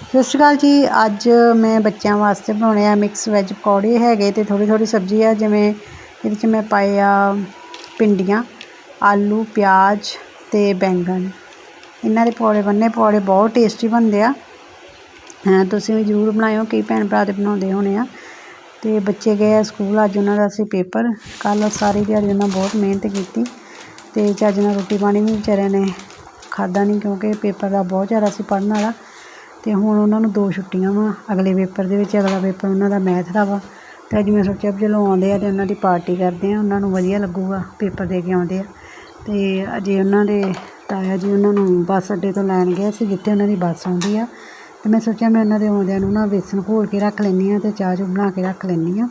ਸਤਿ ਸ਼੍ਰੀ ਅਕਾਲ ਜੀ। ਅੱਜ ਮੈਂ ਬੱਚਿਆਂ ਵਾਸਤੇ ਬਣਾਉਣੇ ਆ ਮਿਕਸ ਵੈਜ ਪਕੌੜੇ ਹੈਗੇ ਤੇ ਥੋੜੀ ਥੋੜੀ ਸਬਜ਼ੀ ਆ, ਜਿਵੇਂ ਇਹਦੇ ਚ ਮੈਂ ਪਾਏ ਆ ਪਿੰਡੀਆਂ ਆਲੂ, ਪਿਆਜ਼ ਤੇ ਬੈਂਗਣ। ਇਹਨਾਂ ਦੇ ਪਕੌੜੇ ਬੰਨੇ ਪਕੌੜੇ ਬਹੁਤ ਟੇਸਟੀ ਬਣਦੇ ਆ। ਤੁਸੀਂ ਵੀ ਜ਼ਰੂਰ ਬਣਾਇਓ, ਕਈ ਭੈਣ ਭਰਾ ਤੇ ਬਣਾਉਂਦੇ ਹੋਣੇ ਆ। ਤੇ ਬੱਚੇ ਗਏ ਆ ਸਕੂਲ, ਅੱਜ ਉਹਨਾਂ ਦਾ ਸੀ ਪੇਪਰ। ਕੱਲ ਸਾਰੀ ਦਿਹਾੜੀ ਉਹਨਾਂ ਬਹੁਤ ਮਿਹਨਤ ਕੀਤੀ ਤੇ ਚੱਜ ਨਾਲ ਰੋਟੀ ਪਾਣੀ ਵੀ ਵਿਚਾਰਿਆਂ ਨੇ ਖਾਦਾ ਨਹੀਂ ਕਿਉਂਕਿ ਪੇਪਰ ਦਾ ਬਹੁਤ ਜ਼ਿਆਦਾ ਸੀ ਪੜ੍ਹਨ ਵਾਲਾ। ਅਤੇ ਹੁਣ ਉਹਨਾਂ ਨੂੰ ਦੋ ਛੁੱਟੀਆਂ ਵਾ, ਅਗਲੇ ਪੇਪਰ ਦੇ ਵਿੱਚ, ਅਗਲਾ ਪੇਪਰ ਉਹਨਾਂ ਦਾ ਮੈਥ ਦਾ ਵਾ। ਤੇ ਅੱਜ ਮੈਂ ਸੋਚਿਆ ਵੀ ਚਲੋ ਆਉਂਦੇ ਆ ਅਤੇ ਉਹਨਾਂ ਦੀ ਪਾਰਟੀ ਕਰਦੇ ਆ, ਉਹਨਾਂ ਨੂੰ ਵਧੀਆ ਲੱਗੂਗਾ ਪੇਪਰ ਦੇ ਕੇ ਆਉਂਦੇ ਆ। ਅਤੇ ਅਜੇ ਉਹਨਾਂ ਦੇ ਤਾਇਆ ਜੀ ਉਹਨਾਂ ਨੂੰ ਬੱਸ ਅੱਡੇ ਤੋਂ ਲੈਣ ਗਏ ਸੀ, ਜਿੱਥੇ ਉਹਨਾਂ ਦੀ ਬੱਸ ਆਉਂਦੀ ਆ। ਅਤੇ ਮੈਂ ਸੋਚਿਆ ਮੈਂ ਉਹਨਾਂ ਦੇ ਆਉਂਦਿਆਂ ਨੂੰ ਨਾ ਵੇਸਣ ਘੋਲ ਕੇ ਰੱਖ ਲੈਂਦੀ ਹਾਂ ਅਤੇ ਚਾਹ ਚੂਹ ਬਣਾ ਕੇ ਰੱਖ ਲੈਂਦੀ ਹਾਂ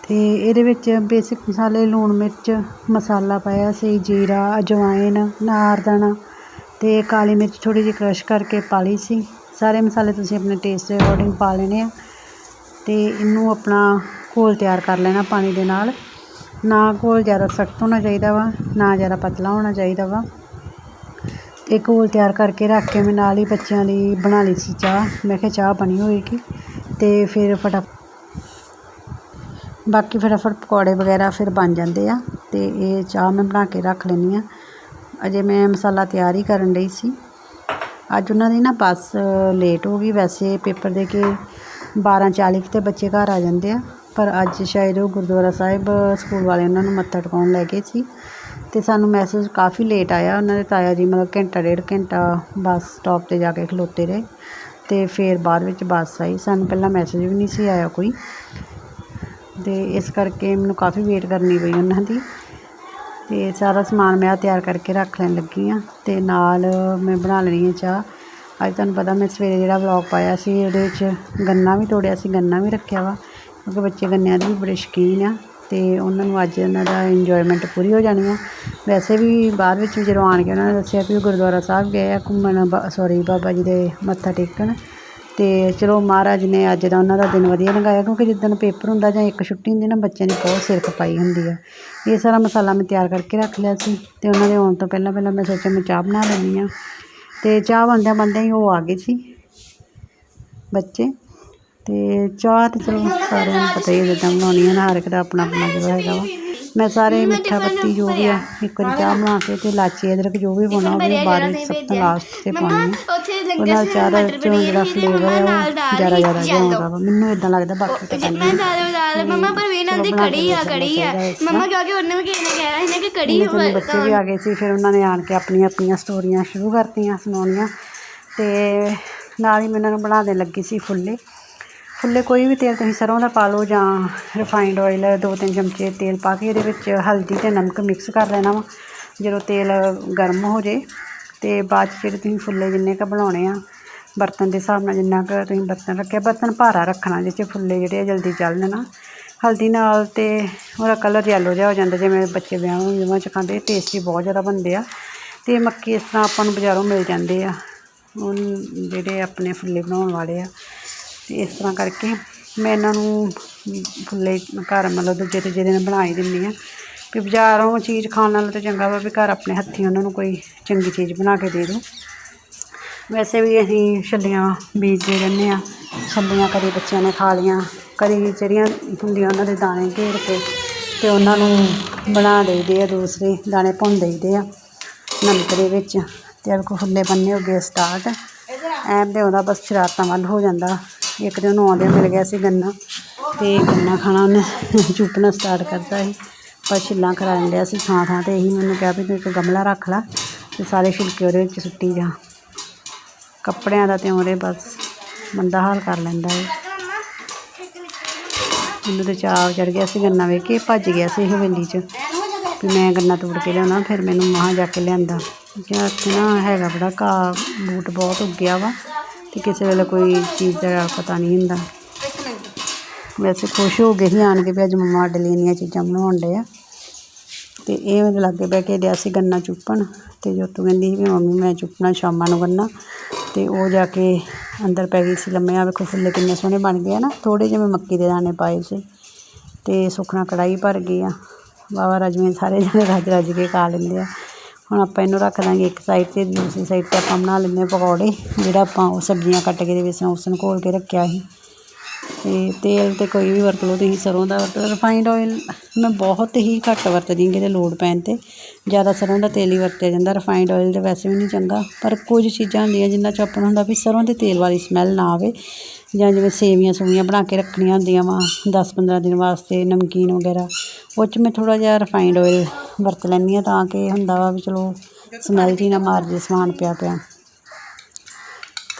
ਅਤੇ ਇਹਦੇ ਵਿੱਚ ਬੇਸਿਕ ਮਸਾਲੇ, ਲੂਣ ਮਿਰਚ, ਮਸਾਲਾ ਪਾਇਆ ਸੀ, ਜੀਰਾ ਅਜਵਾਇਨ ਨਾਰਦਾਣਾ ਅਤੇ ਕਾਲੀ ਮਿਰਚ ਥੋੜ੍ਹੀ ਜਿਹੀ ਕ੍ਰਸ਼ ਕਰਕੇ ਪਾ ਲਈ ਸੀ। ਸਾਰੇ ਮਸਾਲੇ ਤੁਸੀਂ ਆਪਣੇ ਟੇਸਟ ਦੇ ਅਕੋਰਡਿੰਗ ਪਾ ਲੈਣੇ ਆ ਤੇ ਇਹਨੂੰ ਆਪਣਾ ਘੋਲ ਤਿਆਰ ਕਰ ਲੈਣਾ ਪਾਣੀ ਦੇ ਨਾਲ। ਨਾ ਘੋਲ ਜ਼ਿਆਦਾ ਸਖਤ ਹੋਣਾ ਚਾਹੀਦਾ ਵਾ, ਨਾ ਜ਼ਿਆਦਾ ਪਤਲਾ ਹੋਣਾ ਚਾਹੀਦਾ ਵਾ। ਤੇ ਘੋਲ ਤਿਆਰ ਕਰਕੇ ਰੱਖ ਕੇ ਮੈਂ ਨਾਲ ਹੀ ਬੱਚਿਆਂ ਲਈ ਬਣਾ ਲਈ ਸੀ ਚਾਹ। ਮੈਂ ਕਿਹਾ ਚਾਹ ਬਣੀ ਹੋਏਗੀ ਤੇ ਫਿਰ ਫਟਾ ਬਾਕੀ ਫਟਾਫਟ ਪਕੌੜੇ ਵਗੈਰਾ ਫਿਰ ਬਣ ਜਾਂਦੇ ਆ ਤੇ ਇਹ ਚਾਹ ਮੈਂ ਬਣਾ ਕੇ ਰੱਖ ਲੈਂਦੀ ਆ। ਅਜੇ ਮੈਂ ਮਸਾਲਾ ਤਿਆਰ ਹੀ ਕਰਨ ਲਈ ਸੀ। ਅੱਜ ਉਹਨਾਂ ਦੀ ਨਾ ਬੱਸ ਲੇਟ ਹੋ ਗਈ। ਵੈਸੇ ਪੇਪਰ ਦੇ ਕੇ 12:40 ਤੇ ਬੱਚੇ ਘਰ ਆ ਜਾਂਦੇ ਆ। ਪਰ ਅੱਜ ਸ਼ਾਇਦ ਉਹ ਗੁਰਦੁਆਰਾ ਸਾਹਿਬ ਸਕੂਲ ਵਾਲੇ ਉਹਨਾਂ ਨੂੰ ਮੱਥਾ ਟਿਕਾਉਣ ਲੈ ਗਏ ਸੀ। ਅਤੇ ਸਾਨੂੰ ਮੈਸੇਜ ਕਾਫੀ ਲੇਟ ਆਇਆ। ਉਹਨਾਂ ਦੇ ਤਾਇਆ ਜੀ ਮਤਲਬ ਘੰਟਾ ਡੇਢ ਘੰਟਾ ਬੱਸ ਸਟੋਪ ਤੇ ਜਾ ਕੇ ਖਲੋਤੇ ਰਹੇ। ਅਤੇ ਫਿਰ ਬਾਅਦ ਵਿੱਚ ਬੱਸ ਆਈ। ਸਾਨੂੰ ਪਹਿਲਾਂ ਮੈਸੇਜ ਵੀ ਨਹੀਂ ਸੀ ਆਇਆ ਕੋਈ। ਅਤੇ ਇਸ ਕਰਕੇ ਮੈਨੂੰ ਕਾਫੀ ਵੇਟ ਕਰਨੀ ਪਈ ਉਹਨਾਂ ਦੀ। ਤੇ ਸਾਰਾ ਸਮਾਨ ਮੈਂ ਤਿਆਰ ਕਰਕੇ ਰੱਖ ਲੈਣ ਲੱਗੀ ਆ ਤੇ ਨਾਲ ਮੈਂ ਬਣਾ ਲੈਣੀ ਆ ਚਾਹ। ਅੱਜ ਤੁਹਾਨੂੰ ਪਤਾ ਮੈਂ ਸਵੇਰੇ ਜਿਹੜਾ ਵਲੌਗ ਪਾਇਆ ਸੀ, ਉਹਦੇ ਵਿੱਚ ਗੰਨਾ ਵੀ ਤੋੜਿਆ ਸੀ, ਗੰਨਾ ਵੀ ਰੱਖਿਆ ਵਾ, ਕਿਉਂਕਿ ਬੱਚੇ ਗੰਨਿਆਂ ਦੇ ਵੀ ਬੜੇ ਸ਼ੌਕੀਨ ਆ ਤੇ ਉਹਨਾਂ ਨੂੰ ਅੱਜ ਉਹਨਾਂ ਦਾ ਇੰਜੋਇਮੈਂਟ ਪੂਰੀ ਹੋ ਜਾਣੀ ਆ। ਵੈਸੇ ਵੀ ਬਾਅਦ ਵਿੱਚ ਵੀ ਜਦੋਂ ਆਣ ਕੇ ਉਹਨਾਂ ਨੇ ਦੱਸਿਆ ਵੀ ਉਹ ਗੁਰਦੁਆਰਾ ਸਾਹਿਬ ਗਏ ਆ, ਘੁੰਮਣ ਸੌਰੀ ਬਾਬਾ ਜੀ ਦੇ ਮੱਥਾ ਟੇਕਣ ਅਤੇ ਚਲੋ ਮਹਾਰਾਜ ਨੇ ਅੱਜ ਦਾ ਉਹਨਾਂ ਦਾ ਦਿਨ ਵਧੀਆ ਲੰਘਾਇਆ, ਕਿਉਂਕਿ ਜਿੱਦਣ ਪੇਪਰ ਹੁੰਦਾ ਜਾਂ ਇੱਕ ਛੁੱਟੀ ਹੁੰਦੀ ਨਾ, ਬੱਚਿਆਂ ਦੀ ਬਹੁਤ ਸਿਰ ਖਪਾਈ ਹੁੰਦੀ ਆ। ਇਹ ਸਾਰਾ ਮਸਾਲਾ ਮੈਂ ਤਿਆਰ ਕਰਕੇ ਰੱਖ ਲਿਆ ਸੀ ਅਤੇ ਉਹਨਾਂ ਦੇ ਆਉਣ ਤੋਂ ਪਹਿਲਾਂ ਪਹਿਲਾਂ ਮੈਂ ਸੋਚਿਆ ਮੈਂ ਚਾਹ ਬਣਾ ਲੈਂਦੀ ਹਾਂ। ਅਤੇ ਚਾਹ ਬਣਦਿਆਂ ਬਣਦਿਆਂ ਹੀ ਉਹ ਆ ਗਏ ਸੀ ਬੱਚੇ। ਅਤੇ ਚਾਹ ਤਾਂ ਚਲੋ ਸਾਰਿਆਂ ਨੂੰ ਪਤਾ ਹੀ ਹੈ ਜਿੱਦਾਂ ਬਣਾਉਣੀ ਹੈ ਨਾ ਹਰ ਇੱਕ ਦਾ ਆਪਣਾ ਆਪਣਾ ਜਿਹੜਾ ਹੈਗਾ ਵਾ। ਮੈਂ ਸਾਰੇ ਮਿੱਠਾ ਪੱਤੀ ਜੋ ਵੀ ਆ ਇੱਕ ਵਾਰੀ ਚਾਹ ਬਣਾ ਕੇ ਤੇ ਇਲਾਚੀ ਅਦਰਕ ਜੋ ਵੀ ਪਾਉਣਾ ਉਹ ਵੀ ਬਾਅਦ ਵਿੱਚ ਸਭ ਤੋਂ ਲਾਸਟ ਤੇ ਪਾਉਣੀ ਉਹ ਨਾਲ ਚਾਹ ਦਾ ਜਿਹੜਾ ਫਲੇਵਰ ਹੈ ਉਹ ਜ਼ਿਆਦਾ ਜ਼ਿਆਦਾ ਆਉਂਦਾ ਵਾ। ਮੈਨੂੰ ਇਦਾਂ ਲੱਗਦਾ ਬਾਕੀ ਪਤਾ ਮੈਂ ਦਾਲ ਦਾਲ ਮਮਾ ਪਰਵੀਨ ਆਂਦੀ ਕੜੀ ਆ ਕੜੀ ਆ। ਮਮਾ ਕਿਉਂਕਿ ਉਹਨੇ ਵੀ ਕਿਸੇ ਨੇ ਕਿਹਾ ਸੀ ਨਾ ਕਿ ਕੜੀ ਬੱਚੇ ਵੀ ਆ ਗਏ ਸੀ ਫਿਰ ਉਹਨਾਂ ਨੇ ਆਣ ਕੇ ਆਪਣੀਆਂ ਆਪਣੀਆਂ ਸਟੋਰੀਆਂ ਸ਼ੁਰੂ ਕਰਤੀਆਂ ਸੁਣਾਉਣੀਆਂ। ਤੇ ਨਾਲ ਹੀ ਮੈਂ ਨੂੰ ਬਣਾ ਦੇਣ ਲੱਗੀ ਸੀ ਫੁੱਲੇ। ਫੁੱਲੇ ਕੋਈ ਵੀ ਤੇਲ ਤੁਸੀਂ ਸਰੋਂ ਦਾ ਪਾ ਲਓ ਜਾਂ ਰਿਫਾਈਂਡ ਆਇਲ ਦੋ ਤਿੰਨ ਚਮਚੇ ਤੇਲ ਪਾ ਕੇ ਇਹਦੇ ਵਿੱਚ ਹਲਦੀ ਤੇ ਨਮਕ ਮਿਕਸ ਕਰ ਲੈਣਾ ਵਾ। ਜਦੋਂ ਤੇਲ ਗਰਮ ਹੋ ਜੇ ਤੇ ਬਾਅਦ 'ਚ ਜਿਹੜੇ ਤੁਸੀਂ ਫੁੱਲੇ ਜਿੰਨੇ ਕੁ ਬਣਾਉਣੇ ਆ, ਬਰਤਨ ਦੇ ਹਿਸਾਬ ਨਾਲ ਜਿੰਨਾ ਕੁ ਤੁਸੀਂ ਬਰਤਨ ਰੱਖਿਆ, ਬਰਤਨ ਭਾਰਾ ਰੱਖਣਾ ਜਿਸ 'ਚ ਫੁੱਲੇ ਜਿਹੜੇ ਆ ਜਲਦੀ ਜਲ ਨਾ ਹਲਦੀ ਨਾਲ ਤੇ ਉਹਦਾ ਕਲਰ ਯੈਲੋ ਜਿਹਾ ਹੋ ਜਾਂਦਾ, ਜਿਵੇਂ ਬੱਚੇ ਵਿਆਹ ਵਿਆਹਾਂ 'ਚ ਖਾਂਦੇ ਟੇਸਟੀ ਬਹੁਤ ਜ਼ਿਆਦਾ ਬਣਦੇ ਆ। ਤੇ ਮੱਕੀ ਇਸ ਤਰ੍ਹਾਂ ਆਪਾਂ ਨੂੰ ਬਾਜ਼ਾਰੋਂ ਮਿਲ ਜਾਂਦੇ ਆ, ਉਹ ਜਿਹੜੇ ਆਪਣੇ ਫੁੱਲੇ ਬਣਾਉਣ ਵਾਲੇ ਆ। ਇਸ ਤਰ੍ਹਾਂ ਕਰਕੇ ਮੈਂ ਇਹਨਾਂ ਨੂੰ ਫੁੱਲੇ ਘਰ ਮਤਲਬ ਦੂਜੇ ਜਿਹਦੇ ਨਾਲ ਬਣਾ ਹੀ ਦਿੰਦੀ ਹਾਂ। ਵੀ ਬਾਜ਼ਾਰੋਂ ਚੀਜ਼ ਖਾਣ ਨਾਲੋਂ ਤਾਂ ਚੰਗਾ ਵਾ ਵੀ ਘਰ ਆਪਣੇ ਹੱਥੀਂ ਉਹਨਾਂ ਨੂੰ ਕੋਈ ਚੰਗੀ ਚੀਜ਼ ਬਣਾ ਕੇ ਦੇ ਦਿਓ। ਵੈਸੇ ਵੀ ਅਸੀਂ ਛੱਲੀਆਂ ਬੀਜਦੇ ਰਹਿੰਦੇ ਆ ਛੱਲੀਆਂ ਕਦੇ ਬੱਚਿਆਂ ਨੇ ਖਾ ਲਈਆਂ ਕਦੇ ਜਿਹੜੀਆਂ ਹੁੰਦੀਆਂ ਉਹਨਾਂ ਦੇ ਦਾਣੇ ਘੇਰ ਕੇ ਤੇ ਉਹਨਾਂ ਨੂੰ ਬਣਾ ਦੇਈਦੇ ਆ, ਦੂਸਰੇ ਦਾਣੇ ਭੁੰਨ ਦੇਈਦੇ ਆ ਨਮਕ ਦੇ ਵਿੱਚ। ਤੇ ਅਲ ਕੋ ਫੁੱਲੇ ਬੰਨੇ ਹੋ ਗਏ ਸਟਾਰਟ ਐਮ ਤੇ ਉਹਦਾ ਬਸ ਸ਼ਰਾਰਤਾਂ ਵੱਲ ਹੋ ਜਾਂਦਾ। ਇੱਕ ਦਿਨ ਉਹਨੂੰ ਆਉਂਦੇ ਮਿਲ ਗਿਆ ਸੀ ਗੰਨਾ ਤੇ ਗੰਨਾ ਖਾਣਾ ਉਹਨੇ ਚੁੱਪਣਾ ਸਟਾਰਟ ਕਰਤਾ ਸੀ। ਪਰ ਛਿੱਲਾਂ ਕਰਾਉਣ ਡਿਆ ਸੀ ਥਾਂ ਥਾਂ ਤੇ, ਇਹੀ ਮੈਨੂੰ ਕਿਹਾ ਵੀ ਤੂੰ ਇੱਕ ਗਮਲਾ ਰੱਖ ਲੈ ਤੇ ਸਾਰੇ ਛਿਲਕੇ ਉਹਦੇ ਵਿੱਚ ਸੁੱਟੀ ਜਾ। ਕੱਪੜਿਆਂ ਦਾ ਤੇ ਉਹਦੇ ਬਸ ਬੰਦਾ ਹਾਲ ਕਰ ਲੈਂਦਾ ਏ ਮੈਨੂੰ ਤੇ ਚਾਅ ਚੜ ਗਿਆ ਸੀ ਗੰਨਾ ਵੇਖ ਕੇ, ਭੱਜ ਗਿਆ ਸੀ ਹਵੇਲੀ 'ਚ ਵੀ ਮੈਂ ਗੰਨਾ ਤੋੜ ਕੇ ਲਿਆਉਣਾ, ਫਿਰ ਮੈਨੂੰ ਮਹਾਂ ਜਾ ਕੇ ਲਿਆਂਦਾ। ਕਿਉਂਕਿ ਇੱਥੇ ਨਾ ਹੈਗਾ ਬੜਾ ਘਾਹ, ਬੂਟ ਬਹੁਤ ਉੱਗਿਆ ਵਾ। ਤੇ ਕਿਸੇ ਵੇਲੇ ਕੋਈ ਚੀਜ਼ ਦਾ ਪਤਾ ਨਹੀਂ ਹੁੰਦਾ। ਵੈਸੇ ਖੁਸ਼ ਹੋ ਗਏ ਸੀ ਆਣ ਕੇ ਵੀ ਅੱਜ ਮੰਮਾ ਸਾਡੇ ਲਈ ਇੰਨੀਆਂ ਚੀਜ਼ਾਂ ਬਣਾਉਣ ਡੇ ਆ। ਤੇ ਇਹ ਮੇਰੇ ਲਾਗੇ ਬਹਿ ਕੇ ਡਿਆ ਸੀ ਗੰਨਾ ਚੁੱਪਣ ਤੇ ਜੋਤੂ ਕਹਿੰਦੀ ਸੀ ਵੀ ਮੰਮੀ ਮੈਂ ਚੁੱਪਣਾ, ਸ਼ਾਮਾਂ ਨੂੰ ਗੰਨਾ। ਤੇ ਉਹ ਜਾ ਕੇ ਅੰਦਰ ਪੈ ਗਈ ਸੀ ਲੰਮੇ ਆ ਵੇਖੋ ਫੁੱਲੇ ਕਿੰਨੇ ਸੋਹਣੇ ਬਣ ਗਏ ਆ ਨਾ ਥੋੜੇ ਜਿਹੇ ਮੈਂ ਮੱਕੀ ਦੇ ਦਾਣੇ ਪਾਏ ਸੀ। ਤੇ ਸੁਖਣਾ ਕੜਾਈ ਭਰ ਗਈ ਆ। ਬਾਬਾ ਰਜਵੇਂ ਸਾਰੇ ਜਣੇ ਰੱਜ ਰੱਜ ਕੇ ਖਾ ਲੈਂਦੇ ਆ। ਹੁਣ ਆਪਾਂ ਇਹਨੂੰ ਰੱਖ ਦਾਂਗੇ ਇੱਕ ਸਾਈਡ ਤੇ, ਦੂਸਰੀ ਸਾਈਡ ਤੇ ਆਪਾਂ ਬਣਾ ਲੈਂਦੇ ਹਾਂ ਪਕੌੜੇ, ਜਿਹੜਾ ਆਪਾਂ ਉਹ ਸਬਜ਼ੀਆਂ ਕੱਟ ਕੇ ਦੇ ਵਿੱਚ ਉਸਨ ਘੋਲ ਕੇ ਰੱਖਿਆ ਸੀ। ਅਤੇ ਤੇਲ ਤੇ ਕੋਈ ਵੀ ਵਰਤ ਲਓ, ਤੁਸੀਂ ਸਰ੍ਹੋਂ ਦਾ ਵਰਤੋ। ਰਿਫਾਈਂਡ ਆਇਲ ਮੈਂ ਬਹੁਤ ਹੀ ਘੱਟ ਵਰਤਦੀ ਹਾਂ, ਕਿਤੇ ਲੋੜ ਪੈਣ 'ਤੇ। ਜ਼ਿਆਦਾ ਸਰ੍ਹੋਂ ਦਾ ਤੇਲ ਹੀ ਵਰਤਿਆ ਜਾਂਦਾ। ਰਿਫਾਈਂਡ ਆਇਲ ਤਾਂ ਵੈਸੇ ਵੀ ਨਹੀਂ ਚੰਗਾ, ਪਰ ਕੁਝ ਚੀਜ਼ਾਂ ਹੁੰਦੀਆਂ ਜਿਨ੍ਹਾਂ 'ਚ ਆਪਾਂ ਨੂੰ ਹੁੰਦਾ ਵੀ ਸਰ੍ਹੋਂ ਦੇ ਤੇਲ ਵਾਲੀ ਸਮੈਲ ਨਾ ਆਵੇ। ਜਾਂ ਜਿਵੇਂ ਸੇਵੀਆਂ ਸੂਵੀਆਂ ਬਣਾ ਕੇ ਰੱਖਣੀਆਂ ਹੁੰਦੀਆਂ ਵਾ 10-15 ਦਿਨ ਵਾਸਤੇ, ਨਮਕੀਨ ਵਗੈਰਾ, ਉਹ 'ਚ ਮੈਂ ਥੋੜ੍ਹਾ ਜਿਹਾ ਰਿਫਾਇੰਡ ਆਇਲ ਵਰਤ ਲੈਂਦੀ ਹਾਂ ਤਾਂ ਕਿ ਹੁੰਦਾ ਵਾ ਵੀ ਚਲੋ ਸਮੈਲ ਜੀ ਨਾ ਮਾਰ ਜੇ ਸਮਾਨ ਪਿਆ ਪਿਆ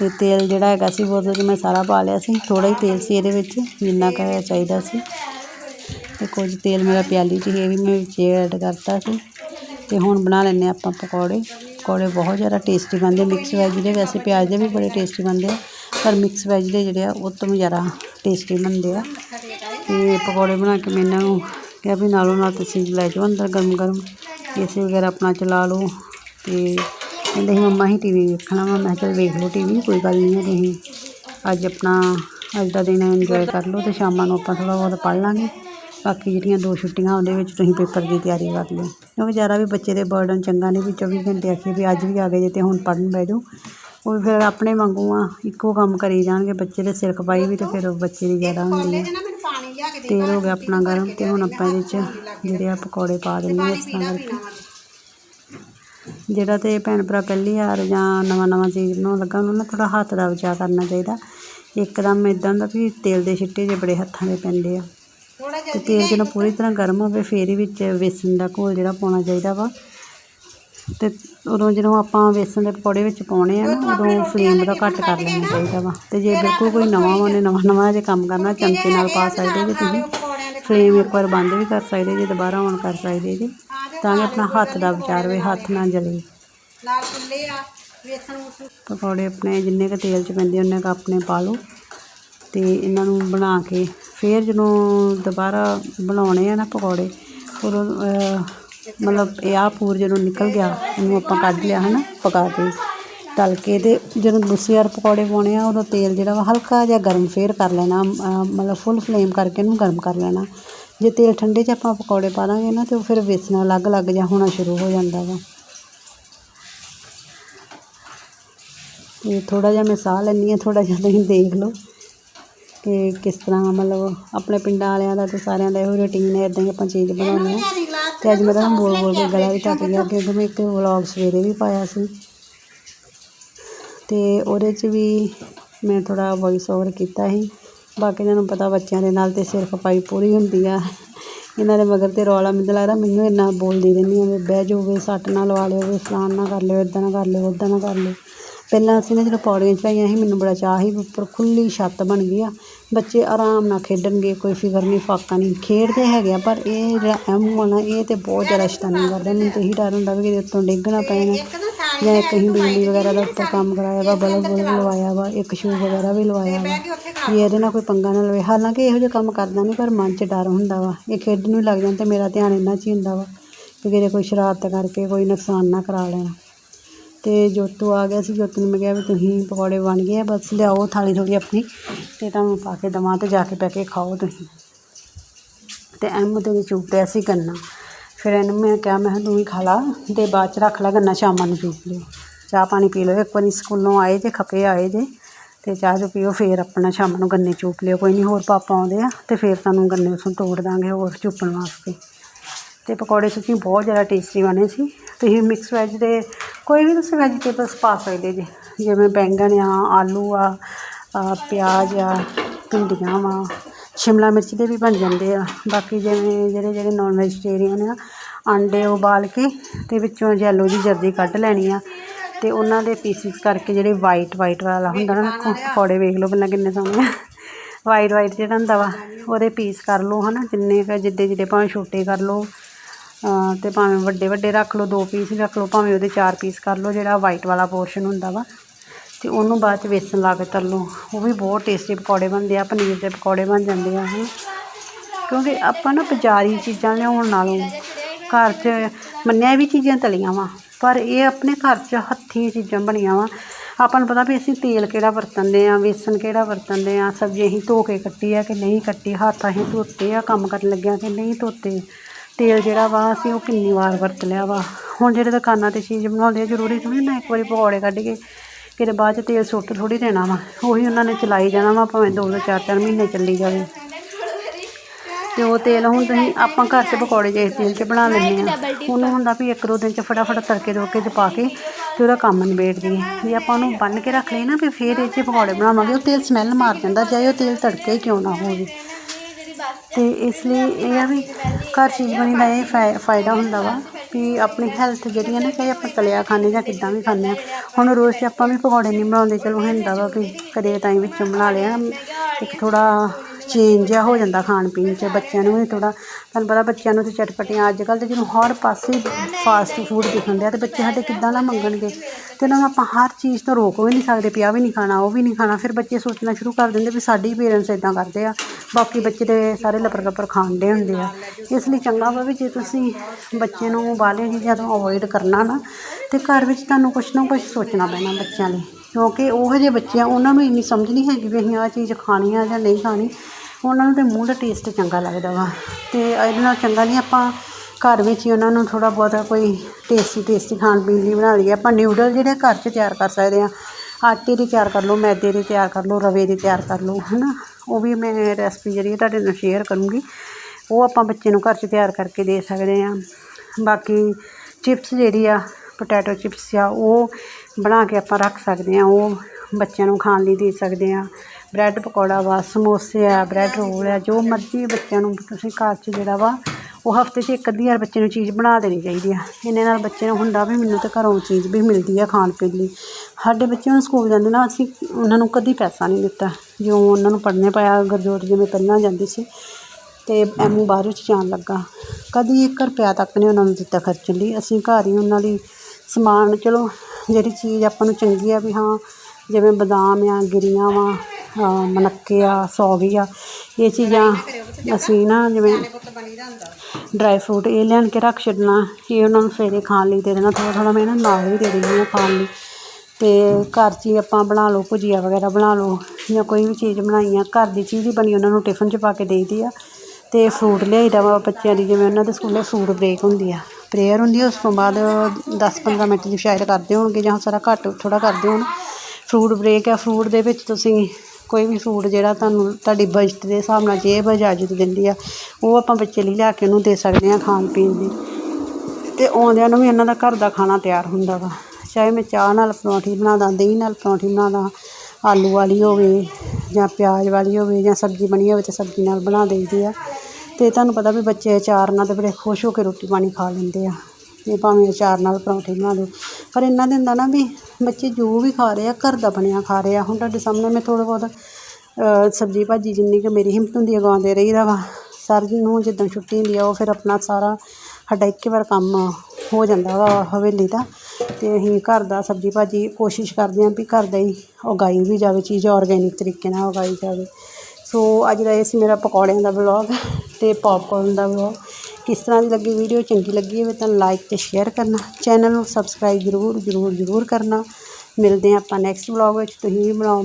ਅਤੇ ਤੇਲ ਜਿਹੜਾ ਹੈਗਾ ਸੀ ਉਹਦੇ 'ਚ ਮੈਂ ਸਾਰਾ ਪਾ ਲਿਆ ਸੀ। ਥੋੜ੍ਹਾ ਹੀ ਤੇਲ ਸੀ ਇਹਦੇ ਵਿੱਚ, ਜਿੰਨਾ ਕੁ ਚਾਹੀਦਾ ਸੀ। ਅਤੇ ਕੁਝ ਤੇਲ ਮੇਰਾ ਪਿਆਲੀ 'ਚ ਸੀ, ਇਹ ਵੀ ਮੈਂ ਵਿੱਚ ਐਡ ਕਰਤਾ ਸੀ। ਅਤੇ ਹੁਣ ਬਣਾ ਲੈਂਦੇ ਹਾਂ ਆਪਾਂ ਪਕੌੜੇ। ਪਕੌੜੇ ਬਹੁਤ ਜ਼ਿਆਦਾ ਟੇਸਟੀ ਬਣਦੇ ਮਿਕਸ ਵੈਜ ਦੇ ਵੈਸੇ ਪਿਆਜ਼ ਦੇ ਵੀ ਬੜੇ ਟੇਸਟੀ ਬਣਦੇ ਆ, ਪਰ ਮਿਕਸ ਵੈਜ ਦੇ ਜਿਹੜੇ ਆ, ਉਹ ਤੋਂ ਵੀ ਜ਼ਿਆਦਾ ਟੇਸਟੀ ਬਣਦੇ ਆ। ਅਤੇ ਪਕੌੜੇ ਬਣਾ ਕੇ ਮੈਂ ਇਹਨਾਂ ਨੂੰ ਕਿਹਾ ਵੀ ਨਾਲੋਂ ਨਾਲ ਤੁਸੀਂ ਲੈ ਜਾਓ ਅੰਦਰ ਗਰਮ ਗਰਮ ਏਸੀ ਵਗੈਰਾ ਆਪਣਾ ਚਲਾ ਲਓ ਅਤੇ ਕਹਿੰਦੇ ਸੀ, ਮੰਮਾ ਹੀ ਟੀ ਵੀ ਵੇਖਣਾ ਵਾ। ਮੈਂ ਕਿਹਾ, ਵੇਖ ਲਓ ਟੀ ਵੀ ਕੋਈ ਗੱਲ ਨਹੀਂ ਹੈ ਤੁਸੀਂ ਅੱਜ ਆਪਣਾ, ਅੱਜ ਦਾ ਦਿਨ ਇੰਜੋਏ ਕਰ ਲਓ ਅਤੇ ਸ਼ਾਮਾਂ ਨੂੰ ਆਪਾਂ ਥੋੜ੍ਹਾ ਬਹੁਤ ਪੜ੍ਹ ਲਾਂਗੇ। ਬਾਕੀ ਜਿਹੜੀਆਂ ਦੋ ਛੁੱਟੀਆਂ ਉਹਦੇ ਵਿੱਚ ਤੁਸੀਂ ਪੇਪਰ ਦੀ ਤਿਆਰੀ ਕਰ ਲਿਓ। ਕਿਉਂਕਿ ਵਿਚਾਰਾ ਵੀ ਬੱਚੇ ਦੇ ਬਰਡਨ ਚੰਗਾ ਨਹੀਂ, ਵੀ 24 ਘੰਟੇ ਆਖੇ ਵੀ ਅੱਜ ਵੀ ਆ ਗਏ ਜੇ ਅਤੇ ਹੁਣ ਪੜ੍ਹਨ ਬਹਿ ਜਾਓ। ਉਹ ਵੀ ਫਿਰ ਆਪਣੇ ਵਾਂਗੂ ਆ, ਇੱਕੋ ਕੰਮ ਕਰੀ ਜਾਣਗੇ, ਬੱਚੇ ਦੇ ਸਿਰ ਖਪਾਈ ਵੀ ਅਤੇ ਫਿਰ ਬੱਚੇ ਦੀ ਜ਼ਿਆਦਾ ਹੁੰਦੀ ਹੈ ਤੇਲ ਹੋ ਗਿਆ ਆਪਣਾ ਗਰਮ ਅਤੇ ਹੁਣ ਆਪਾਂ ਇਹਦੇ 'ਚ ਜਿਹੜੇ ਆ ਪਕੌੜੇ ਪਾ ਦਿੰਦੇ ਹਾਂ ਇਸ ਤਰ੍ਹਾਂ ਕਰਕੇ। ਜਿਹੜਾ ਤੇ ਭੈਣ ਭਰਾ ਪਹਿਲੀ ਵਾਰ ਜਾਂ ਨਵਾਂ ਨਵਾਂ ਚੀਜ਼ ਬਣਾਉਣ ਲੱਗਾ, ਉਹਨੂੰ ਨਾ ਥੋੜ੍ਹਾ ਹੱਥ ਦਾ ਬਚਾਅ ਕਰਨਾ ਚਾਹੀਦਾ। ਇੱਕਦਮ ਇੱਦਾਂ ਦਾ ਵੀ ਤੇਲ ਦੇ ਛਿੱਟੇ ਜੇ ਬੜੇ ਹੱਥਾਂ ਦੇ ਪੈਂਦੇ ਆ। ਅਤੇ ਤੇਲ ਜਦੋਂ ਪੂਰੀ ਤਰ੍ਹਾਂ ਗਰਮ ਹੋਵੇ, ਫਿਰ ਹੀ ਵਿੱਚ ਵੇਸਣ ਦਾ ਘੋਲ ਜਿਹੜਾ ਪਾਉਣਾ ਚਾਹੀਦਾ ਵਾ। ਅਤੇ ਉਦੋਂ ਜਦੋਂ ਆਪਾਂ ਵੇਸਣ ਦੇ ਪਕੌੜੇ ਵਿੱਚ ਪਾਉਣੇ ਆ ਨਾ, ਉਦੋਂ ਫਲੇਮ ਦਾ ਘੱਟ ਕਰ ਲੈਣਾ ਚਾਹੀਦਾ ਵਾ। ਅਤੇ ਜੇ ਬਿਲਕੁਲ ਕੋਈ ਨਵਾਂ ਉਹਨੇ ਨਵਾਂ ਨਵਾਂ ਜੇ ਕੰਮ ਕਰਨਾ, ਚਮਚੇ ਨਾਲ ਪਾ ਸਕਦੇ ਜੇ ਤੁਸੀਂ। ਫਲੇਮ ਇੱਕ ਵਾਰ ਬੰਦ ਵੀ ਕਰ ਸਕਦੇ ਜੇ, ਦੁਬਾਰਾ ਔਨ ਕਰ ਸਕਦੇ ਜੇ। ਤਾਂ ਕਿ ਆਪਣਾ ਹੱਥ ਦਾ ਬਚਾਅ ਰਵੇ ਹੱਥ ਨਾ ਜਲੇ। ਲਾਲ ਫੁੱਲੇ ਆ ਵੇਸਣ ਉਸ ਪਕੌੜੇ ਆਪਣੇ ਜਿੰਨੇ ਕੁ ਤੇਲ 'ਚ ਪੈਂਦੇ ਉਹਨੇ ਕੁ ਆਪਣੇ ਪਾ ਲਓ। ਅਤੇ ਇਹਨਾਂ ਨੂੰ ਬਣਾ ਕੇ ਫਿਰ ਜਦੋਂ ਦੁਬਾਰਾ ਬਣਾਉਣੇ ਆ ਨਾ ਪਕੌੜੇ ਉਦੋਂ ਮਤਲਬ ਇਹ ਆਹ ਪੂਰ ਜਦੋਂ ਨਿਕਲ ਗਿਆ ਇਹਨੂੰ ਆਪਾਂ ਕੱਢ ਲਿਆ ਹੈ ਨਾ ਪਕਾ ਕੇ। ਤਲ ਕੇ ਅਤੇ ਜਦੋਂ ਦੂਸਰੀ ਵਾਰ ਪਕੌੜੇ ਪਾਉਣੇ ਆ ਉਦੋਂ ਤੇਲ ਜਿਹੜਾ ਵਾ ਹਲਕਾ ਜਿਹਾ ਗਰਮ ਫੇਰ ਕਰ ਲੈਣਾ ਮਤਲਬ ਫੁੱਲ ਫਲੇਮ ਕਰਕੇ ਇਹਨੂੰ ਗਰਮ ਕਰ ਲੈਣਾ। ਜੇ ਤੇਲ ਠੰਡੇ 'ਚ ਆਪਾਂ ਪਕੌੜੇ ਪਾ ਦਾਂਗੇ ਨਾ ਤਾਂ ਉਹ ਫਿਰ ਵੇਸਣਾ ਅਲੱਗ ਅਲੱਗ ਜਿਹਾ ਹੋਣਾ ਸ਼ੁਰੂ ਹੋ ਜਾਂਦਾ ਵਾ। ਅਤੇ ਥੋੜ੍ਹਾ ਜਿਹਾ ਮੈਂ ਸਾਹ ਲੈਂਦੀ ਹਾਂ, ਥੋੜ੍ਹਾ ਜਿਹਾ ਤੁਸੀਂ ਦੇਖ ਲਓ ਕਿ ਕਿਸ ਤਰ੍ਹਾਂ ਮਤਲਬ ਆਪਣੇ ਪਿੰਡਾਂ ਵਾਲਿਆਂ ਦਾ ਅਤੇ ਸਾਰਿਆਂ ਦਾ ਇਹੋ ਰੂਟੀਨ ਹੈ ਇੱਦਾਂ ਹੀ ਆਪਾਂ ਚੀਜ਼ ਬਣਾਉਂਦੇ ਹਾਂ। ਅਤੇ ਅੱਜ ਮੇਰਾ ਨਾ ਬੋਲ ਬੋਲ ਕੇ ਗਲਾ ਵੀ ਢੱਕ ਗਿਆ ਕਿਉਂਕਿ ਮੈਂ ਇੱਕ ਵਲੌਗ ਸਵੇਰੇ ਵੀ ਪਾਇਆ ਸੀ। ਅਤੇ ਉਹਦੇ 'ਚ ਵੀ ਮੈਂ ਥੋੜ੍ਹਾ ਵੋਇਸ ਓਵਰ ਕੀਤਾ ਸੀ। ਬਾਕੀ ਤੁਹਾਨੂੰ ਪਤਾ ਬੱਚਿਆਂ ਦੇ ਨਾਲ ਤਾਂ ਸਿਰ ਖਪਾਈ ਪੂਰੀ ਹੁੰਦੀ ਆ। ਇਹਨਾਂ ਦੇ ਮਗਰ ਤੇ ਰੌਲਾ ਮੈਨੂੰ ਲੱਗਦਾ ਮੈਨੂੰ ਇੰਨਾ ਬੋਲਦੀ ਰਹਿੰਦੀ ਹਾਂ ਵੀ ਬਹਿ ਜਾਓਗੇ ਸੱਟ ਨਾ ਲਵਾ ਲਿਓ ਵੀ ਫਲਾਣ ਨਾ ਕਰ ਲਿਓ ਇੱਦਾਂ ਨਾ ਕਰ ਲਿਓ ਉੱਦਾਂ ਨਾ ਕਰ ਲਿਓ। ਪਹਿਲਾਂ ਅਸੀਂ ਨਾ ਜਦੋਂ ਪੌੜੀਆਂ ਚੜਾਈਆਂ ਸੀ, ਮੈਨੂੰ ਬੜਾ ਚਾਅ ਸੀ ਵੀ ਉੱਪਰ ਖੁੱਲ੍ਹੀ ਛੱਤ ਬਣ ਗਈ ਆ। ਬੱਚੇ ਆਰਾਮ ਨਾਲ ਖੇਡਣਗੇ, ਕੋਈ ਫਿਕਰ ਨਹੀਂ, ਫਾਕਾ ਨਹੀਂ। ਖੇਡਦੇ ਹੈਗੇ ਆ, ਪਰ ਇਹ ਜਿਹੜਾ ਐਮ ਹੋਣਾ, ਇਹ ਤਾਂ ਬਹੁਤ ਜ਼ਿਆਦਾ ਸ਼ੈਤਾਨੀ ਕਰਦੇ ਮੈਨੂੰ ਤਾਂ ਇਹੀ ਡਰ ਹੁੰਦਾ ਵੀ ਕਿਤੇ ਉੱਤੋਂ ਡਿੱਗਣਾ ਪਏ ਨਾ। ਜਾਂ ਇੱਕ ਅਸੀਂ ਬਿਜਲੀ ਵਗੈਰਾ ਦਾ ਉੱਪਰ ਕੰਮ ਕਰਾਇਆ ਵਾ ਬਲਬ ਬੁਲਬ ਲਵਾਇਆ ਵਾ ਇੱਕ ਸ਼ੂ ਵਗੈਰਾ ਵੀ ਲਵਾਇਆ ਵਾ। ਵੀ ਇਹਦੇ ਨਾਲ ਕੋਈ ਪੰਗਾ ਨਾ ਲਵੇ। ਹਾਲਾਂਕਿ ਇਹੋ ਜਿਹਾ ਕੰਮ ਕਰਦਾ ਨਹੀਂ ਪਰ ਮਨ 'ਚ ਡਰ ਹੁੰਦਾ ਵਾ। ਇਹ ਖੇਡਣ ਨੂੰ ਲੱਗ ਜਾਣ ਤੇ ਮੇਰਾ ਧਿਆਨ ਇਹਨਾਂ 'ਚ ਹੀ ਹੁੰਦਾ ਵਾ ਕਿ ਕਿਤੇ ਕੋਈ ਸ਼ਰਾਰਤ ਕਰਕੇ ਕੋਈ ਨੁਕਸਾਨ ਨਾ ਕਰਾ ਲੈਣਾ। ਅਤੇ ਜੋਤੂ ਆ ਗਿਆ ਸੀ ਜੋਤੂ ਨੂੰ ਮੈਂ ਕਿਹਾ ਵੀ ਤੁਸੀਂ ਪਕੌੜੇ ਬਣ ਗਏ ਆ ਬਸ ਲਿਆਓ ਥਾਲੀ ਥੋੜ੍ਹੀ ਆਪਣੀ ਅਤੇ ਤੁਹਾਨੂੰ ਪਾ ਕੇ ਦੇਵਾਂ ਅਤੇ ਜਾ ਕੇ ਬਹਿ ਕੇ ਖਾਓ ਤੁਸੀਂ। ਅਤੇ ਐਮ ਤੇ ਚੂਪ ਪਿਆ ਸੀ ਗੰਨਾ ਫਿਰ ਇਹਨੂੰ ਮੈਂ ਕਿਹਾ ਮੈਂ ਕਿਹਾ, ਤੂੰ ਵੀ ਖਾ ਲਾ ਅਤੇ ਬਾਅਦ 'ਚ ਰੱਖ ਲਾ ਗੰਨਾ ਸ਼ਾਮਾਂ ਨੂੰ ਚੂਪ ਲਿਓ। ਚਾਹ ਪਾਣੀ ਪੀ ਲਓ, ਇੱਕ ਵਾਰੀ ਸਕੂਲੋਂ ਆਏ ਜੇ, ਖਪੇ ਆਏ ਜੇ ਅਤੇ ਚਾਹ ਚੋ ਪੀਓ, ਫਿਰ ਆਪਣਾ ਸ਼ਾਮ ਨੂੰ ਗੰਨੇ ਚੂਪ ਲਿਓ। ਕੋਈ ਨਹੀਂ ਹੋਰ ਪਾਪਾ ਆਉਂਦੇ ਆ ਅਤੇ ਫਿਰ ਤੁਹਾਨੂੰ ਗੰਨੇ ਉਸਨੂੰ ਤੋੜ ਦਾਂਗੇ ਹੋਰ ਚੂਪਣ ਵਾਸਤੇ। ਅਤੇ ਪਕੌੜੇ ਸੱਚੀ ਬਹੁਤ ਜ਼ਿਆਦਾ ਟੇਸਟੀ ਬਣੇ ਸੀ। ਤੁਸੀਂ ਮਿਕਸ ਵੈਜ ਦੇ, ਕੋਈ ਵੀ ਤੁਸੀਂ ਵੈਜੀਟੇਬਲਸ ਪਾ ਸਕਦੇ ਜੀ। ਜਿਵੇਂ ਬੈਂਗਣ ਆ, ਆਲੂ ਆ ਪਿਆਜ਼ ਆ, ਭਿੰਡੀਆਂ ਵਾ ਸ਼ਿਮਲਾ ਮਿਰਚ ਦੇ ਵੀ ਬਣ ਜਾਂਦੇ ਆ। ਬਾਕੀ ਜਿਵੇਂ ਜਿਹੜੇ ਜਿਹੜੇ ਨੋਨ ਵੈਜੀਟੇਰੀਅਨ ਆ ਆਂਡੇ ਉਬਾਲ ਕੇ ਅਤੇ ਵਿੱਚੋਂ ਜੈਲੋ ਜੀ ਜਰਦੀ ਕੱਢ ਲੈਣੀ ਆ ਅਤੇ ਉਹਨਾਂ ਦੇ ਪੀਸਿਸ ਕਰਕੇ ਜਿਹੜੇ ਵਾਈਟ ਵਾਈਟ ਵਾਲਾ ਹੁੰਦਾ ਨਾ ਪਕੌੜੇ ਵੇਖ ਲਓ ਪਹਿਲਾਂ ਕਿੰਨੇ ਸੋਹਣੇ ਆ। ਵਾਈਟ ਵਾਈਟ ਜਿਹੜਾ ਹੁੰਦਾ ਵਾ, ਉਹਦੇ ਪੀਸ ਕਰ ਲਓ ਹੈ ਨਾ ਜਿੰਨੇ ਕੁ ਜਿੱਡੇ ਜਿੱਡੇ ਭਾਵੇਂ ਛੋਟੇ ਕਰ ਲਓ, ਅਹ ਅਤੇ ਭਾਵੇਂ ਵੱਡੇ ਵੱਡੇ ਰੱਖ ਲਓ, ਦੋ ਪੀਸ ਰੱਖ ਲਓ, ਭਾਵੇਂ ਉਹਦੇ ਚਾਰ ਪੀਸ ਕਰ ਲਓ, ਜਿਹੜਾ ਵਾਈਟ ਵਾਲਾ ਪੋਰਸ਼ਨ ਹੁੰਦਾ ਵਾ। ਅਤੇ ਉਹਨੂੰ ਬਾਅਦ 'ਚ ਵੇਸਣ ਲਾ ਕੇ ਤਲੋ। ਉਹ ਵੀ ਬਹੁਤ ਟੇਸਟੀ ਪਕੌੜੇ ਬਣਦੇ ਆ, ਪਨੀਰ ਦੇ ਪਕੌੜੇ ਬਣ ਜਾਂਦੇ ਆ ਹੈ ਕਿਉਂਕਿ ਆਪਾਂ ਨਾ ਬਾਜ਼ਾਰੀ ਚੀਜ਼ਾਂ ਲਿਆਉਣ ਨਾਲੋਂ ਘਰ 'ਚ ਮੰਨਿਆ ਵੀ ਚੀਜ਼ਾਂ ਤਲੀਆਂ ਵਾ, ਪਰ ਇਹ ਆਪਣੇ ਘਰ 'ਚ ਹੱਥੀਂ ਚੀਜ਼ਾਂ ਬਣੀਆਂ ਵਾ। ਆਪਾਂ ਨੂੰ ਪਤਾ ਵੀ ਅਸੀਂ ਤੇਲ ਕਿਹੜਾ ਵਰਤਦੇ ਆ, ਵੇਸਣ ਕਿਹੜਾ ਵਰਤਦੇ ਆ, ਸਬਜ਼ੀ ਅਸੀਂ ਧੋ ਕੇ ਕੱਟੀ ਆ ਕਿ ਨਹੀਂ ਕੱਟੀ, ਹੱਥ ਅਸੀਂ ਧੋਤੇ ਆ, ਕੰਮ ਕਰਨ ਲੱਗਿਆ ਕਿ ਨਹੀਂ ਧੋਤੇ। ਤੇਲ ਜਿਹੜਾ ਵਾ, ਅਸੀਂ ਉਹ ਕਿੰਨੀ ਵਾਰ ਵਰਤ ਲਿਆ ਵਾ। ਹੁਣ ਜਿਹੜੇ ਦੁਕਾਨਾਂ ਤੇ ਚੀਜ਼ ਬਣਾਉਂਦੇ ਆ, ਜ਼ਰੂਰੀ ਥੋੜ੍ਹੀ ਨਾ ਇੱਕ ਵਾਰੀ ਪਕੌੜੇ ਕੱਢ ਕੇ ਕਿਤੇ ਬਾਅਦ ਚ ਤੇਲ ਸੁੱਟ ਥੋੜ੍ਹੀ ਦੇਣਾ ਵਾ। ਉਹੀ ਉਹਨਾਂ ਨੇ ਚਲਾਈ ਜਾਣਾ ਵਾ, ਭਾਵੇਂ ਦੋ ਦੋ ਚਾਰ ਚਾਰ ਮਹੀਨੇ ਚੱਲੀ ਜਾਵੇ। ਤੇ ਉਹ ਤੇਲ ਹੁਣ ਤੁਸੀਂ ਆਪਾਂ ਘਰ 'ਚ ਪਕੌੜੇ ਜੇ ਤੇਲ 'ਚ ਬਣਾ ਲੈਂਦੇ ਆ ਉਹਨੂੰ ਹੁੰਦਾ ਵੀ ਇੱਕ ਦੋ ਦਿਨ 'ਚ ਫਟਾਫਟ ਤੜਕੇ ਤੁੜਕੇ 'ਚ ਪਾ ਕੇ ਤੇ ਉਹਦਾ ਕੰਮ ਨਿਬੇੜ ਦਈਏ। ਜੇ ਆਪਾਂ ਉਹਨੂੰ ਬੰਨ ਕੇ ਰੱਖ ਲਈਏ ਨਾ ਵੀ ਫਿਰ ਇਹ 'ਚ ਪਕੌੜੇ ਬਣਾਵਾਂਗੇ। ਉਹ ਤੇਲ ਸਮੈਲ ਮਾਰ ਜਾਂਦਾ, ਚਾਹੇ ਉਹ ਤੇਲ ਤੜਕੇ ਹੀ ਕਿਉਂ ਨਾ ਹੋਵੇ। ਤੇ ਇਸ ਲਈ ਇਹ ਆ ਵੀ ਘਰ ਚੀਜ਼ ਬਣੀ ਦਾ ਇਹ ਫਾਇ- ਫਾਇਦਾ ਹੁੰਦਾ ਵਾ। ਵੀ ਆਪਣੀ ਹੈਲਥ ਜਿਹੜੀ ਹੈ ਨਾ, ਚਾਹੇ ਆਪਾਂ ਤਲਿਆ ਖਾਂਦੇ ਜਾਂ ਕਿੱਦਾਂ ਵੀ ਖਾਂਦੇ ਆ, ਹੁਣ ਰੋਜ਼ 'ਚ ਆਪਾਂ ਵੀ ਪਕੌੜੇ ਨਹੀਂ ਬਣਾਉਂਦੇ, ਚਲੋ ਹੁੰਦਾ ਵਾ ਵੀ ਕਦੇ ਟਾਈਮ ਵਿੱਚੋਂ ਬਣਾ ਲਿਆ, ਇੱਕ ਥੋੜਾ ਚੇਂਜ ਜਿਹਾ ਹੋ ਜਾਂਦਾ ਖਾਣ ਪੀਣ 'ਚ, ਬੱਚਿਆਂ ਨੂੰ ਵੀ ਥੋੜ੍ਹਾ, ਤੁਹਾਨੂੰ ਪਤਾ ਬੱਚਿਆਂ ਨੂੰ ਤਾਂ ਚਟਪਟੀਆਂ ਅੱਜ ਕੱਲ੍ਹ ਤਾਂ ਜਿਹਨੂੰ ਹਰ ਪਾਸੇ ਫਾਸਟ ਫੂਡ ਦਿਖਣ ਡਿਆ ਅਤੇ ਬੱਚੇ ਸਾਡੇ ਕਿੱਦਾਂ ਦਾ ਮੰਗਣਗੇ ਅਤੇ ਉਹਨਾਂ ਨੂੰ ਆਪਾਂ ਹਰ ਚੀਜ਼ ਤੋਂ ਰੋਕ ਵੀ ਨਹੀਂ ਸਕਦੇ ਵੀ ਆਹ ਵੀ ਨਹੀਂ ਖਾਣਾ, ਉਹ ਵੀ ਨਹੀਂ ਖਾਣਾ, ਫਿਰ ਬੱਚੇ ਸੋਚਣਾ ਸ਼ੁਰੂ ਕਰ ਦਿੰਦੇ ਵੀ ਸਾਡੇ ਹੀ ਪੇਰੈਂਟਸ ਇਦਾਂ ਕਰਦੇ ਆ, ਬਾਕੀ ਬੱਚੇ ਤੇ ਸਾਰੇ ਲਪਰ ਲਪਰ ਖਾਂਦੇ ਹੁੰਦੇ ਆ। ਇਸ ਲਈ ਚੰਗਾ ਵਾ ਵੀ ਜੇ ਤੁਸੀਂ ਬੱਚੇ ਨੂੰ ਬਾਹਰਲੀਆਂ ਚੀਜ਼ਾਂ ਤੋਂ ਅਵੋਇਡ ਕਰਨਾ ਨਾ, ਤੇ ਘਰ ਵਿੱਚ ਤੁਹਾਨੂੰ ਕੁਛ ਨਾ ਕੁਛ ਸੋਚਣਾ ਪੈਣਾ ਬੱਚਿਆਂ ਲਈ, ਕਿਉਂਕਿ ਉਹ ਜਿਹੇ ਬੱਚੇ ਆ, ਉਹਨਾਂ ਨੂੰ ਇੰਨੀ ਸਮਝ ਨਹੀਂ ਹੈਗੀ ਵੀ ਅਸੀਂ ਆਹ ਚੀਜ਼ ਖਾਣੀ ਆ ਜਾਂ ਨਹੀਂ ਖਾਣੀ ਉਹਨਾਂ ਨੂੰ ਤਾਂ ਮੂੰਹ ਦਾ ਟੇਸਟ ਚੰਗਾ ਲੱਗਦਾ ਵਾ। ਅਤੇ ਇਹਦੇ ਨਾਲ ਚੰਗਾ ਨਹੀਂ, ਆਪਾਂ ਘਰ ਵਿੱਚ ਹੀ ਉਹਨਾਂ ਨੂੰ ਥੋੜ੍ਹਾ ਬਹੁਤਾ ਕੋਈ ਟੇਸਟੀ ਟੇਸਟੀ ਖਾਣ ਪੀਣ ਲਈ ਬਣਾ ਲਈਏ। ਆਪਾਂ ਨਿਊਡਲ ਜਿਹੜੇ ਘਰ 'ਚ ਤਿਆਰ ਕਰ ਸਕਦੇ ਹਾਂ, ਆਟੇ ਦੇ ਤਿਆਰ ਕਰ ਲਓ, ਮੈਦੇ ਦੇ ਤਿਆਰ ਕਰ ਲਓ, ਰਵੇ ਦੇ ਤਿਆਰ ਕਰ ਲਓ ਹੈ ਨਾ ਉਹ ਵੀ ਮੈਂ ਰੈਸਪੀ ਜਿਹੜੀ ਹੈ ਤੁਹਾਡੇ ਨਾਲ ਸ਼ੇਅਰ ਕਰੂੰਗੀ। ਉਹ ਆਪਾਂ ਬੱਚੇ ਨੂੰ ਘਰ 'ਚ ਤਿਆਰ ਕਰਕੇ ਦੇ ਸਕਦੇ ਹਾਂ। ਬਾਕੀ ਚਿਪਸ ਜਿਹੜੀ ਆ ਪੋਟੈਟੋ ਚਿਪਸ ਆ, ਉਹ ਬਣਾ ਕੇ ਆਪਾਂ ਰੱਖ ਸਕਦੇ ਹਾਂ। ਉਹ ਬੱਚਿਆਂ ਨੂੰ ਖਾਣ ਲਈ ਦੇ ਸਕਦੇ ਹਾਂ। ਬ੍ਰੈਡ ਪਕੌੜਾ ਵਾ, ਸਮੋਸੇ ਆ, ਬ੍ਰੈਡ ਰੋਲ ਆ, ਜੋ ਮਰਜ਼ੀ ਬੱਚਿਆਂ ਨੂੰ ਤੁਸੀਂ ਘਰ 'ਚ ਜਿਹੜਾ ਵਾ, ਉਹ ਹਫ਼ਤੇ 'ਚ ਇੱਕ ਅੱਧੀ ਵਾਰ ਬੱਚੇ ਨੂੰ ਚੀਜ਼ ਬਣਾ ਦੇਣੀ ਚਾਹੀਦੀ ਆ। ਇਹਨੇ ਨਾਲ ਬੱਚੇ ਨੂੰ ਹੁੰਦਾ ਵੀ ਮੈਨੂੰ ਤਾਂ ਘਰੋਂ ਚੀਜ਼ ਵੀ ਮਿਲਦੀ ਆ ਖਾਣ ਪੀਣ ਲਈ। ਸਾਡੇ ਬੱਚੇ ਹੁਣ ਸਕੂਲ ਜਾਂਦੇ ਨਾ, ਅਸੀਂ ਉਹਨਾਂ ਨੂੰ ਕਦੀ ਪੈਸਾ ਨਹੀਂ ਦਿੱਤਾ। ਜਿਉਂ ਉਹਨਾਂ ਨੂੰ ਪੜ੍ਹਨੇ ਪਾਇਆ, ਗੁਰਜੋਤ ਜਿਵੇਂ ਪਹਿਲਾਂ ਜਾਂਦੀ ਸੀ, ਤੇ ਐਮੂ ਬਾਅਦ ਚ ਜਾਣ ਲੱਗਾ। ਕਦੀ ਇੱਕ ਰੁਪਿਆ ਤੱਕ ਨਹੀਂ ਉਹਨਾਂ ਨੂੰ ਦਿੱਤਾ ਖਰਚਣ ਲਈ। ਅਸੀਂ ਘਰ ਹੀ ਉਹਨਾਂ ਲਈ ਸਮਾਨ, ਚਲੋ, ਜਿਹੜੀ ਚੀਜ਼ ਆਪਾਂ ਨੂੰ ਚੰਗੀ ਆ ਵੀ ਹਾਂ, ਜਿਵੇਂ ਬਦਾਮ ਆ, ਗਿਰੀਆਂ ਵਾ ਮਨੱਕੇ ਆ ਸੌਗੀ ਆ। ਇਹ ਚੀਜ਼ਾਂ ਅਸੀਂ ਨਾ ਜਿਵੇਂ ਡਰਾਈ ਫਰੂਟ ਇਹ ਲਿਆਣ ਕੇ ਰੱਖ ਛੱਡਣਾ, ਇਹ ਉਹਨਾਂ ਨੂੰ ਸਵੇਰੇ ਖਾਣ ਲਈ ਦੇ ਦੇਣਾ, ਥੋੜ੍ਹਾ ਥੋੜ੍ਹਾ ਮੈਂ ਇਹਨਾਂ ਨਾਲ ਵੀ ਦੇ ਦਿੰਦੀ ਹਾਂ ਖਾਣ ਲਈ। ਅਤੇ ਘਰ 'ਚ ਹੀ ਆਪਾਂ ਬਣਾ ਲਓ, ਭੁਜੀਆ ਵਗੈਰਾ ਬਣਾ ਲਓ, ਜਾਂ ਕੋਈ ਵੀ ਚੀਜ਼ ਬਣਾਈ ਆ, ਘਰ ਦੀ ਚੀਜ਼ ਹੀ ਬਣੀ, ਉਹਨਾਂ ਨੂੰ ਟਿਫਨ 'ਚ ਪਾ ਕੇ ਦੇਈਦੀ ਆ। ਅਤੇ ਫਰੂਟ ਲਿਆਈਦਾ ਵਾ ਬੱਚਿਆਂ ਦੀ, ਜਿਵੇਂ ਉਹਨਾਂ ਦੇ ਸਕੂਲੇ ਫਰੂਟ ਬ੍ਰੇਕ ਹੁੰਦੀ ਆ। ਪ੍ਰੇਅਰ ਹੁੰਦੀ ਆ, ਉਸ ਤੋਂ ਬਾਅਦ 10-15 ਮਿੰਟ ਦੀ ਸ਼ਾਇਦ ਕਰਦੇ ਹੋਣਗੇ ਜਾਂ ਸਾਰਾ ਘੱਟ, ਥੋੜ੍ਹਾ ਕਰਦੇ ਹੋਣ। ਫਰੂਟ ਬ੍ਰੇਕ ਆ, ਫਰੂਟ ਦੇ ਵਿੱਚ ਤੁਸੀਂ ਕੋਈ ਵੀ ਫਰੂਟ ਜਿਹੜਾ ਤੁਹਾਨੂੰ ਤੁਹਾਡੀ ਬਜਟ ਦੇ ਹਿਸਾਬ ਨਾਲ ਜੇਬ ਇਜਾਜ਼ਤ ਦਿੰਦੀ ਆ, ਉਹ ਆਪਾਂ ਬੱਚੇ ਲਈ ਲਿਆ ਕੇ ਉਹਨੂੰ ਦੇ ਸਕਦੇ ਹਾਂ ਖਾਣ ਪੀਣ ਦੀ। ਅਤੇ ਆਉਂਦਿਆਂ ਨੂੰ ਵੀ ਇਹਨਾਂ ਦਾ ਘਰ ਦਾ ਖਾਣਾ ਤਿਆਰ ਹੁੰਦਾ ਵਾ। ਚਾਹੇ ਮੈਂ ਚਾਹ ਨਾਲ ਪਰੌਂਠੀ ਬਣਾ ਦਾਂ ਦਹੀਂ ਨਾਲ ਪਰੌਂਠੀ ਬਣਾ ਦਾਂ ਆਲੂ ਵਾਲੀ ਹੋਵੇ ਜਾਂ ਪਿਆਜ਼ ਵਾਲੀ ਹੋਵੇ ਜਾਂ ਸਬਜ਼ੀ ਬਣੀ ਹੋਵੇ ਤਾਂ ਸਬਜ਼ੀ ਨਾਲ ਬਣਾ ਦੇਈਦੀ ਆ। ਅਤੇ ਤੁਹਾਨੂੰ ਪਤਾ ਵੀ ਬੱਚੇ ਅਚਾਰ ਨਾਲ ਤਾਂ ਬੜੇ ਖੁਸ਼ ਹੋ ਕੇ ਰੋਟੀ ਪਾਣੀ ਖਾ ਲੈਂਦੇ ਆ। ਤੇ ਭਾਵੇਂ ਅਚਾਰ ਨਾਲ ਪਰੌਂਠੇ ਬਣਾ ਲਓ। ਪਰ ਇਹਨਾਂ ਦੇ ਹੁੰਦਾ ਨਾ ਵੀ ਬੱਚੇ ਜੋ ਵੀ ਖਾ ਰਹੇ ਆ, ਘਰ ਦਾ ਬਣਿਆ ਖਾ ਰਹੇ ਆ। ਹੁਣ ਤੁਹਾਡੇ ਸਾਹਮਣੇ ਮੈਂ ਥੋੜ੍ਹਾ ਬਹੁਤ ਸਬਜ਼ੀ ਭਾਜੀ ਜਿੰਨੀ ਕੁ ਮੇਰੀ ਹਿੰਮਤ ਹੁੰਦੀ ਹੈ ਗਾਉਂਦੇ ਰਹੀਦਾ ਵਾ। ਸਰ ਨੂੰ ਜਿੱਦਾਂ ਛੁੱਟੀ ਹੁੰਦੀ ਆ, ਉਹ ਫਿਰ ਆਪਣਾ ਸਾਰਾ ਸਾਡਾ ਇੱਕੇ ਵਾਰ ਕੰਮ ਹੋ ਜਾਂਦਾ ਵਾ ਹਵੇਲੀ ਦਾ। ਅਤੇ ਅਸੀਂ ਘਰ ਦਾ ਸਬਜ਼ੀ ਭਾਜੀ ਕੋਸ਼ਿਸ਼ ਕਰਦੇ ਹਾਂ ਵੀ ਘਰ ਦਾ ਹੀ ਉਗਾਈ ਵੀ ਜਾਵੇ, ਚੀਜ਼ ਔਰਗੈਨਿਕ ਤਰੀਕੇ ਨਾਲ ਉਗਾਈ ਜਾਵੇ। ਸੋ ਅੱਜ ਦਾ ਇਹ ਸੀ ਮੇਰਾ ਪਕੌੜਿਆਂ ਦਾ ਵਲੌਗ ਅਤੇ ਪੌਪਕੌਰਨ ਦਾ ਵਲੌਗ ਕਿਸ ਤਰ੍ਹਾਂ ਦੀ ਲੱਗੀ ਵੀਡੀਓ ਚੰਗੀ ਲੱਗੀ ਹੋਵੇ ਤਾਂ ਲਾਈਕ ਤੇ ਸ਼ੇਅਰ ਕਰਨਾ। ਚੈਨਲ ਨੂੰ ਸਬਸਕ੍ਰਾਈਬ ਜ਼ਰੂਰ ਜ਼ਰੂਰ ਜ਼ਰੂਰ ਕਰਨਾ। ਮਿਲਦੇ ਹਾਂ ਆਪਾਂ ਨੈਕਸਟ ਵਲੌਗ ਵਿੱਚ। ਤੁਸੀਂ ਵੀ ਬਣਾਓ।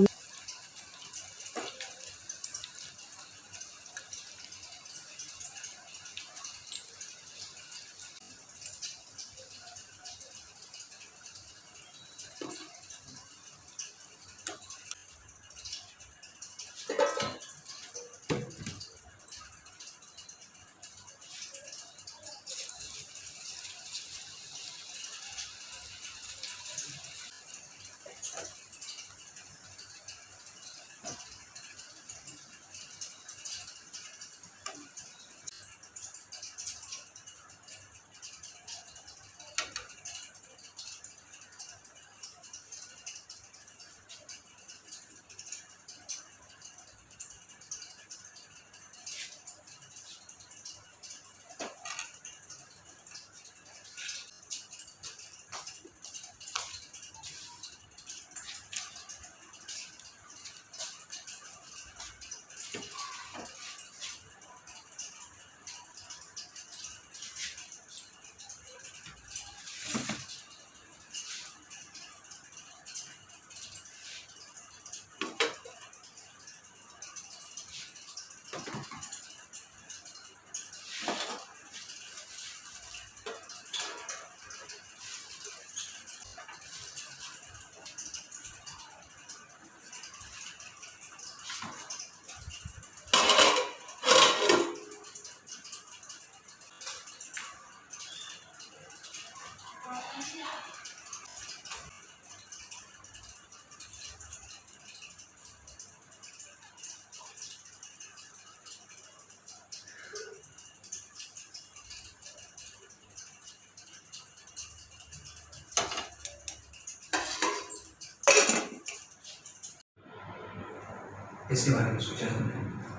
इसके बारे में सोचा तुमने